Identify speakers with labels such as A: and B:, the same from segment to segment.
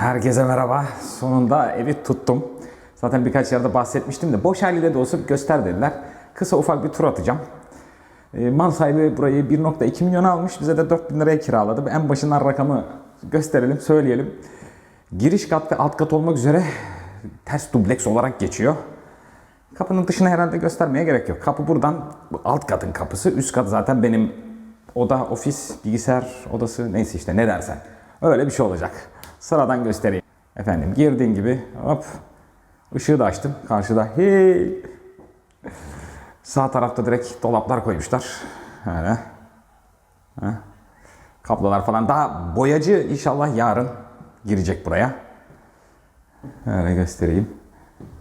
A: Herkese merhaba. Sonunda evi tuttum. Zaten birkaç yerde bahsetmiştim de boş haliyle de olsa göster dediler. Kısa ufak bir tur atacağım. E, mal sahibi burayı 1.2 milyon almış. Bize de 4000 liraya kiraladı. En başından rakamı gösterelim, söyleyelim. Giriş kat ve alt kat olmak üzere ters dubleks olarak geçiyor. Kapının dışına herhalde göstermeye gerek yok. Kapı buradan bu alt katın kapısı. Üst kat zaten benim oda, ofis, bilgisayar odası neyse işte ne dersen. Öyle bir şey olacak. Sıradan göstereyim. Efendim girdiğin gibi hop ışığı da açtım. Karşıda hey. Sağ tarafta direkt dolaplar koymuşlar. Öyle. Ha. Kablolar falan. Daha boyacı inşallah yarın girecek buraya. Öyle göstereyim.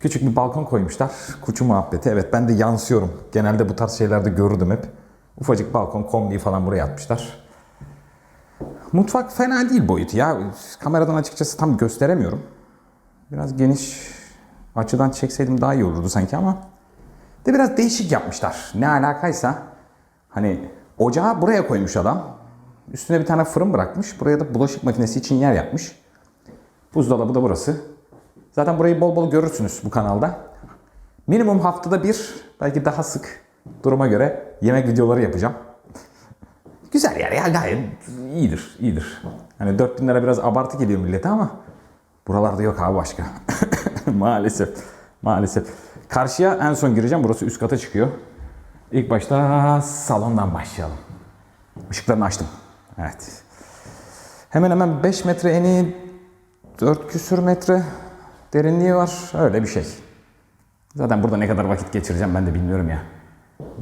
A: Küçük bir balkon koymuşlar. Kuçu muhabbeti. Evet ben de yansıyorum. Genelde bu tarz şeylerde görürdüm hep. Ufacık balkon kombiyi falan buraya atmışlar. Mutfak fena değil boyutu ya. Kameradan açıkçası tam gösteremiyorum. Biraz geniş açıdan çekseydim daha iyi olurdu sanki ama. De biraz değişik yapmışlar. Ne alakaysa. Hani ocağı buraya koymuş adam. Üstüne bir tane fırın bırakmış. Buraya da bulaşık makinesi için yer yapmış. Buzdolabı da burası. Zaten burayı bol bol görürsünüz bu kanalda. Minimum haftada bir, belki daha sık duruma göre yemek videoları yapacağım. Güzel yer ya gayet iyidir, iyidir. Hani 4000 lira biraz abartı geliyor millete ama buralarda yok abi başka. maalesef, maalesef. Karşıya en son gireceğim. Burası üst kata çıkıyor. İlk başta salondan başlayalım. Işıklarını açtım. Evet. Hemen hemen 5 metre eni 4 küsür metre derinliği var. Öyle bir şey. Zaten burada ne kadar vakit geçireceğim ben de bilmiyorum ya.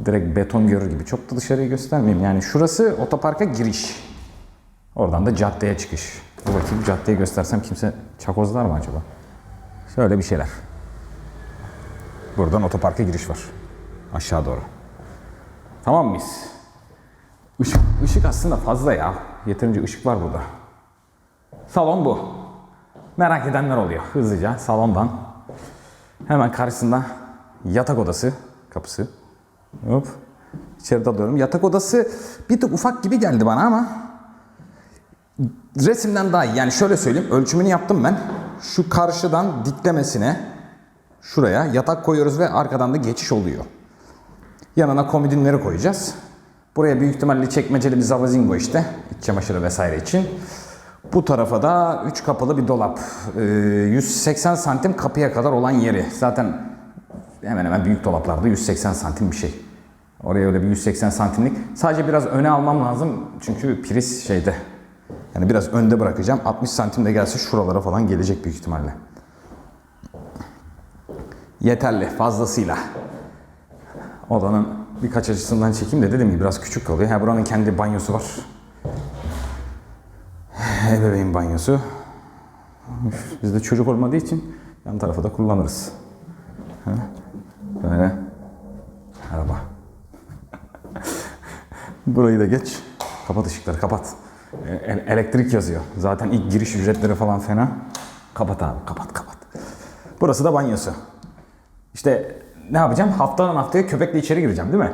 A: Direkt beton görür gibi. Çok da dışarıyı göstermeyeyim. Yani şurası otoparka giriş. Oradan da caddeye çıkış. Dur bakayım caddeyi göstersem kimse çakozlar mı acaba? Şöyle bir şeyler. Buradan otoparka giriş var. Aşağı doğru. Tamam mıyız? Işık, ışık aslında fazla ya. Yeterince ışık var burada. Salon bu. Merak edenler oluyor. Hızlıca salondan. Hemen karşısında yatak odası kapısı. Hop. İçeri dalıyorum. Yatak odası bir tık ufak gibi geldi bana ama resimden daha iyi. Yani şöyle söyleyeyim. Ölçümünü yaptım ben. Şu karşıdan diklemesine şuraya yatak koyuyoruz ve arkadan da geçiş oluyor. Yanına komodinleri koyacağız. Buraya büyük ihtimalle çekmeceli bir zavazingo işte. İç çamaşırı vesaire için. Bu tarafa da 3 kapılı bir dolap. Ee, 180 santim kapıya kadar olan yeri. Zaten hemen hemen büyük dolaplarda 180 santim bir şey. Oraya öyle bir 180 santimlik. Sadece biraz öne almam lazım. Çünkü priz şeyde. Yani biraz önde bırakacağım. 60 santim de gelse şuralara falan gelecek büyük ihtimalle. Yeterli fazlasıyla. Odanın birkaç açısından çekeyim de dediğim gibi biraz küçük kalıyor. Ha buranın kendi banyosu var. Ebeveyn banyosu. Bizde çocuk olmadığı için yan tarafı da kullanırız. Ha, Böyle. Araba. Burayı da geç. Kapat ışıkları kapat. E- elektrik yazıyor. Zaten ilk giriş ücretleri falan fena. Kapat abi kapat kapat. Burası da banyosu. İşte ne yapacağım? Haftadan haftaya köpekle içeri gireceğim değil mi?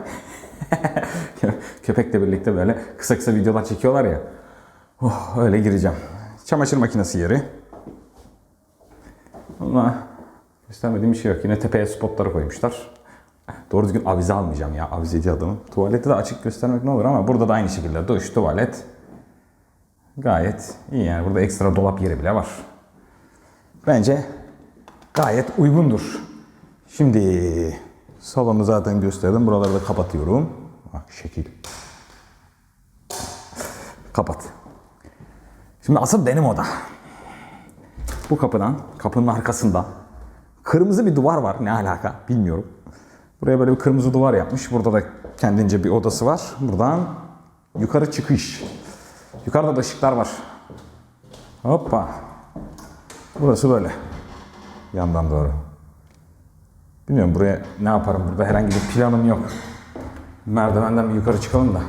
A: Köpekle birlikte böyle kısa kısa videolar çekiyorlar ya. Oh, öyle gireceğim. Çamaşır makinesi yeri. Ama göstermediğim bir şey yok. Yine tepeye spotları koymuşlar. Doğru düzgün avize almayacağım ya avizeci adamı. Tuvaleti de açık göstermek ne olur ama burada da aynı şekilde duş, tuvalet. Gayet iyi yani. Burada ekstra dolap yeri bile var. Bence gayet uygundur. Şimdi salonu zaten gösterdim. Buraları da kapatıyorum. Bak şekil. Kapat. Şimdi asıl benim oda. Bu kapıdan, kapının arkasında kırmızı bir duvar var. Ne alaka bilmiyorum. Buraya böyle bir kırmızı duvar yapmış. Burada da kendince bir odası var. Buradan yukarı çıkış. Yukarıda da ışıklar var. Hoppa. Burası böyle. Yandan doğru. Bilmiyorum buraya ne yaparım. Burada herhangi bir planım yok. Merdivenden bir yukarı çıkalım da.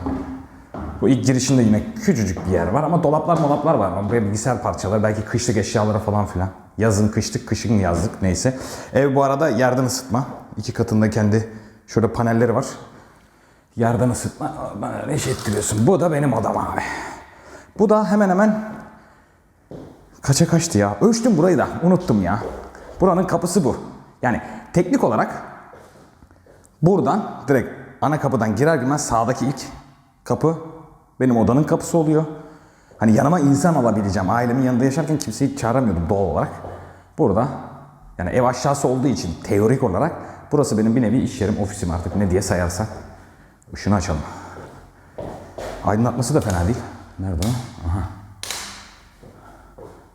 A: Bu ilk girişinde yine küçücük bir yer var ama dolaplar molaplar var. Ama Buraya bilgisayar parçaları, belki kışlık eşyaları falan filan. Yazın kışlık, kışın yazlık neyse. Ev bu arada yerden ısıtma. İki katında kendi şöyle panelleri var. Yerden ısıtma. Bana reş ettiriyorsun. Bu da benim odam abi. Bu da hemen hemen Kaça kaçtı ya? Ölçtüm burayı da. Unuttum ya. Buranın kapısı bu. Yani teknik olarak buradan direkt ana kapıdan girer girmez sağdaki ilk kapı benim odanın kapısı oluyor. Hani yanıma insan alabileceğim. Ailemin yanında yaşarken kimseyi çağıramıyordum doğal olarak. Burada yani ev aşağısı olduğu için teorik olarak burası benim bir nevi iş yerim, ofisim artık ne diye sayarsak. Işını açalım. Aydınlatması da fena değil. Nerede o? Aha.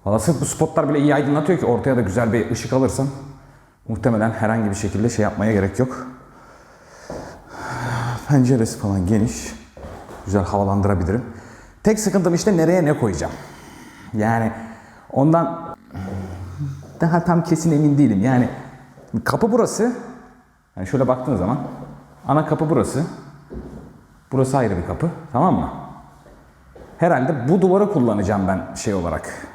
A: Valla sırf bu spotlar bile iyi aydınlatıyor ki ortaya da güzel bir ışık alırsam muhtemelen herhangi bir şekilde şey yapmaya gerek yok. Penceresi falan geniş. Güzel havalandırabilirim. Tek sıkıntım işte nereye ne koyacağım. Yani ondan daha tam kesin emin değilim. Yani kapı burası. Yani şöyle baktığın zaman ana kapı burası. Burası ayrı bir kapı. Tamam mı? Herhalde bu duvarı kullanacağım ben şey olarak.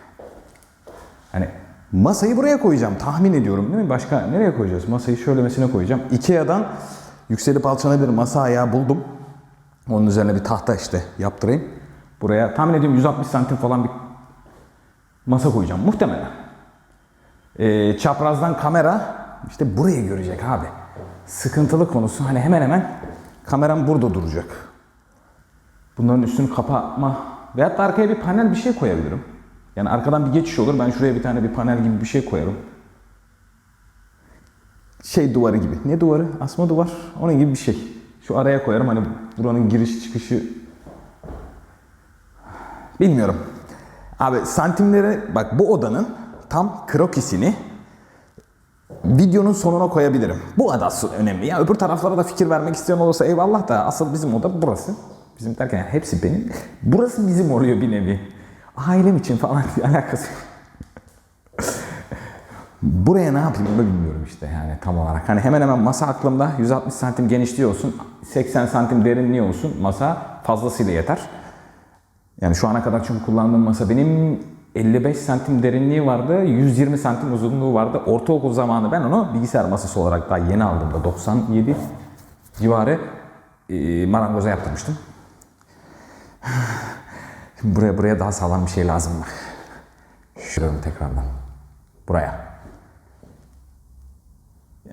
A: Hani masayı buraya koyacağım tahmin ediyorum değil mi? Başka nereye koyacağız? Masayı şöylemesine koyacağım. Ikea'dan yükselip alçalabilir masa ayağı buldum. Onun üzerine bir tahta işte yaptırayım. Buraya tahmin ediyorum 160 santim falan bir masa koyacağım muhtemelen. Ee, çaprazdan kamera işte burayı görecek abi. Sıkıntılı konusu hani hemen hemen kameram burada duracak. Bunların üstünü kapatma veyahut da arkaya bir panel bir şey koyabilirim. Yani arkadan bir geçiş olur. Ben şuraya bir tane bir panel gibi bir şey koyarım. Şey duvarı gibi. Ne duvarı? Asma duvar. Onun gibi bir şey. Şu araya koyarım. Hani buranın giriş çıkışı Bilmiyorum. Abi santimleri bak bu odanın tam krokisini videonun sonuna koyabilirim. Bu adası önemli. Ya öbür taraflara da fikir vermek isteyen olursa eyvallah da asıl bizim oda burası. Bizim derken yani hepsi benim. Burası bizim oluyor bir nevi. Ailem için falan bir alakası. Buraya ne yapayım onu bilmiyorum işte yani tam olarak. Hani hemen hemen masa aklımda 160 santim genişliği olsun, 80 santim derinliği olsun masa fazlasıyla yeter. Yani şu ana kadar çünkü kullandığım masa benim 55 santim derinliği vardı, 120 santim uzunluğu vardı. Ortaokul zamanı ben onu bilgisayar masası olarak daha yeni aldığımda 97 civarı e, marangoza yaptırmıştım. Buraya buraya daha sağlam bir şey lazım bak. Şuraya tekrardan. Buraya.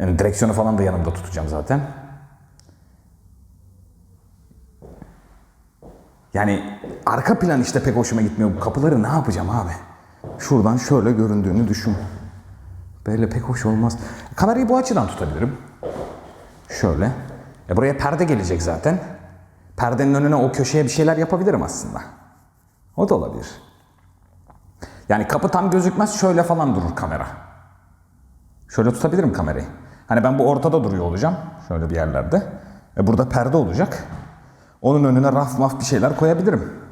A: Yani direksiyonu falan da yanımda tutacağım zaten. Yani arka plan işte pek hoşuma gitmiyor. Bu kapıları ne yapacağım abi? Şuradan şöyle göründüğünü düşün. Böyle pek hoş olmaz. Kamerayı bu açıdan tutabilirim. Şöyle. E buraya perde gelecek zaten. Perdenin önüne o köşeye bir şeyler yapabilirim aslında. O da olabilir. Yani kapı tam gözükmez şöyle falan durur kamera. Şöyle tutabilirim kamerayı. Hani ben bu ortada duruyor olacağım. Şöyle bir yerlerde. E burada perde olacak. Onun önüne raf maf bir şeyler koyabilirim.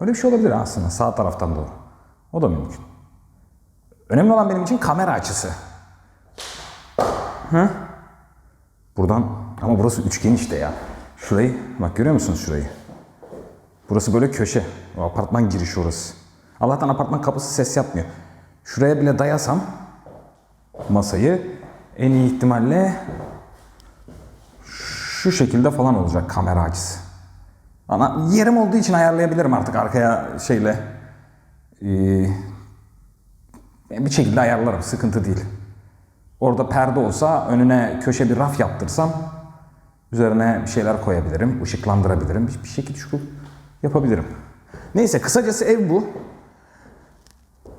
A: Öyle bir şey olabilir aslında sağ taraftan doğru. O da mümkün. Önemli olan benim için kamera açısı. Hı? Buradan ama burası üçgen işte ya. Şurayı bak görüyor musunuz şurayı? Burası böyle köşe. O apartman girişi orası. Allah'tan apartman kapısı ses yapmıyor. Şuraya bile dayasam masayı en iyi ihtimalle şu şekilde falan olacak kamera açısı. Ama yerim olduğu için ayarlayabilirim artık arkaya şeyle. Ee, bir şekilde ayarlarım. Sıkıntı değil. Orada perde olsa önüne köşe bir raf yaptırsam üzerine bir şeyler koyabilirim. ışıklandırabilirim. Bir, bir şekilde şu yapabilirim. Neyse kısacası ev bu.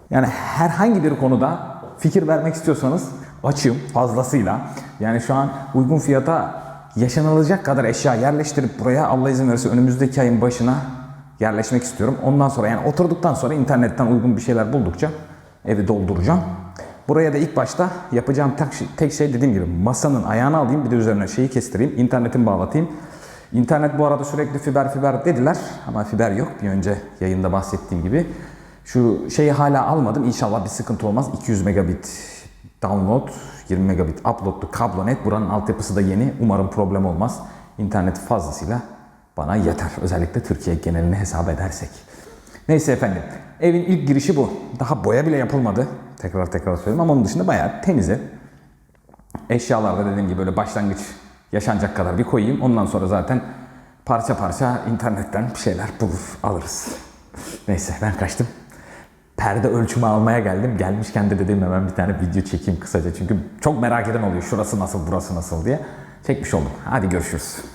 A: Yani herhangi bir konuda fikir vermek istiyorsanız açığım fazlasıyla. Yani şu an uygun fiyata yaşanılacak kadar eşya yerleştirip buraya Allah izin verirse önümüzdeki ayın başına yerleşmek istiyorum. Ondan sonra yani oturduktan sonra internetten uygun bir şeyler buldukça evi dolduracağım. Buraya da ilk başta yapacağım tek şey, tek şey dediğim gibi masanın ayağını alayım bir de üzerine şeyi kestireyim. internetimi bağlatayım. İnternet bu arada sürekli fiber fiber dediler ama fiber yok. Bir önce yayında bahsettiğim gibi. Şu şeyi hala almadım. İnşallah bir sıkıntı olmaz. 200 megabit download, 20 megabit uploadlu kablonet. Buranın altyapısı da yeni. Umarım problem olmaz. İnternet fazlasıyla bana yeter. Özellikle Türkiye genelini hesap edersek. Neyse efendim. Evin ilk girişi bu. Daha boya bile yapılmadı. Tekrar tekrar söylüyorum ama onun dışında bayağı temize. Eşyalarda dediğim gibi böyle başlangıç yaşanacak kadar bir koyayım. Ondan sonra zaten parça parça internetten bir şeyler bulur alırız. Neyse ben kaçtım. Perde ölçümü almaya geldim. Gelmişken de dedim hemen bir tane video çekeyim kısaca. Çünkü çok merak eden oluyor şurası nasıl burası nasıl diye. Çekmiş oldum. Hadi görüşürüz.